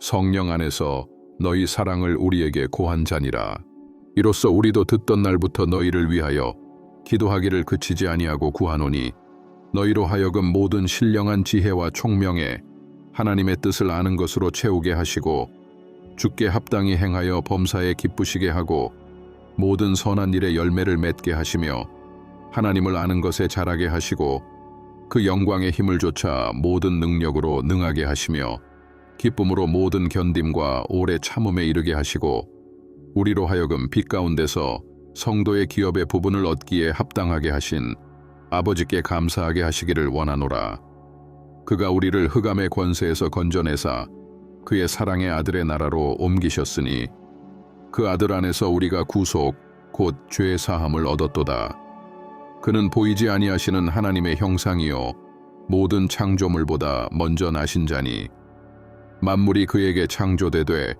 성령 안에서 너희 사랑을 우리에게 고한 자니라. 이로써 우리도 듣던 날부터 너희를 위하여 기도하기를 그치지 아니하고 구하노니 너희로 하여금 모든 신령한 지혜와 총명에 하나님의 뜻을 아는 것으로 채우게 하시고 주께 합당히 행하여 범사에 기쁘시게 하고 모든 선한 일에 열매를 맺게 하시며 하나님을 아는 것에 자라게 하시고 그 영광의 힘을 좇아 모든 능력으로 능하게 하시며 기쁨으로 모든 견딤과 오래 참음에 이르게 하시고 우리로 하여금 빛 가운데서 성도의 기업의 부분을 얻기에 합당하게 하신 아버지께 감사하게 하시기를 원하노라. 그가 우리를 흑암의 권세에서 건져내사 그의 사랑의 아들의 나라로 옮기셨으니 그 아들 안에서 우리가 구속 곧 죄 사함을 얻었도다. 그는 보이지 아니하시는 하나님의 형상이요 모든 창조물보다 먼저 나신 자니 만물이 그에게 창조되되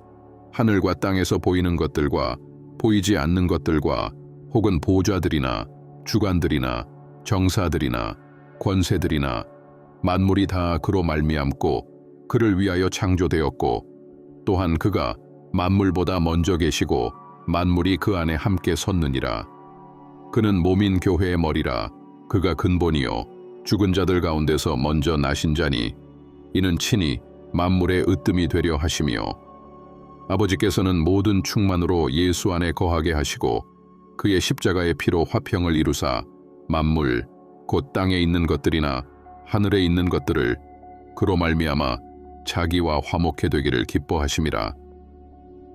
하늘과 땅에서 보이는 것들과 보이지 않는 것들과 혹은 보좌들이나 주관들이나 정사들이나 권세들이나 만물이 다 그로 말미암고 그를 위하여 창조되었고 또한 그가 만물보다 먼저 계시고 만물이 그 안에 함께 섰느니라. 그는 몸인 교회의 머리라. 그가 근본이요. 죽은 자들 가운데서 먼저 나신 자니 이는 친히 만물의 으뜸이 되려 하시며 아버지께서는 모든 충만으로 예수 안에 거하게 하시고 그의 십자가의 피로 화평을 이루사 만물 곧 땅에 있는 것들이나 하늘에 있는 것들을 그로 말미암아 자기와 화목해 되기를 기뻐하심이라.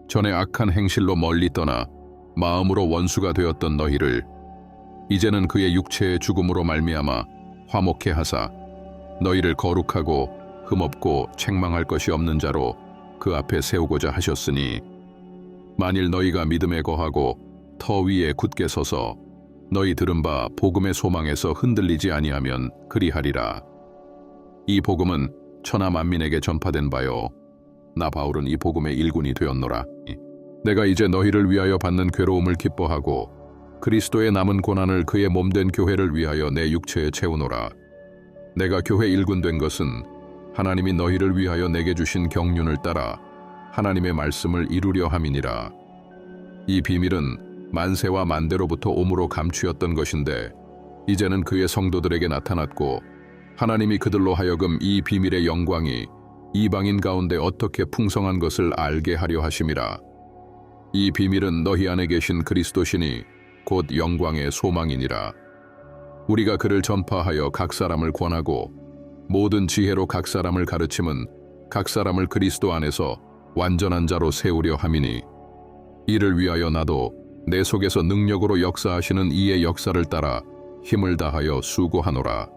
전에 악한 행실로 멀리 떠나 마음으로 원수가 되었던 너희를 이제는 그의 육체의 죽음으로 말미암아 화목해 하사 너희를 거룩하고 흠없고 책망할 것이 없는 자로 그 앞에 세우고자 하셨으니 만일 너희가 믿음에 거하고 터 위에 굳게 서서 너희 들은 바 복음의 소망에서 흔들리지 아니하면 그리하리라. 이 복음은 천하 만민에게 전파된 바요. 나 바울은 이 복음의 일군이 되었노라. 내가 이제 너희를 위하여 받는 괴로움을 기뻐하고 그리스도의 남은 고난을 그의 몸된 교회를 위하여 내 육체에 채우노라. 내가 교회 일군 된 것은 하나님이 너희를 위하여 내게 주신 경륜을 따라 하나님의 말씀을 이루려 함이니라. 이 비밀은 만세와 만대로부터 오므로 감추었던 것인데 이제는 그의 성도들에게 나타났고 하나님이 그들로 하여금 이 비밀의 영광이 이방인 가운데 어떻게 풍성한 것을 알게 하려 하심이라. 이 비밀은 너희 안에 계신 그리스도시니 곧 영광의 소망이니라. 우리가 그를 전파하여 각 사람을 권하고 모든 지혜로 각 사람을 가르침은 각 사람을 그리스도 안에서 완전한 자로 세우려 함이니 이를 위하여 나도 내 속에서 능력으로 역사하시는 이의 역사를 따라 힘을 다하여 수고하노라.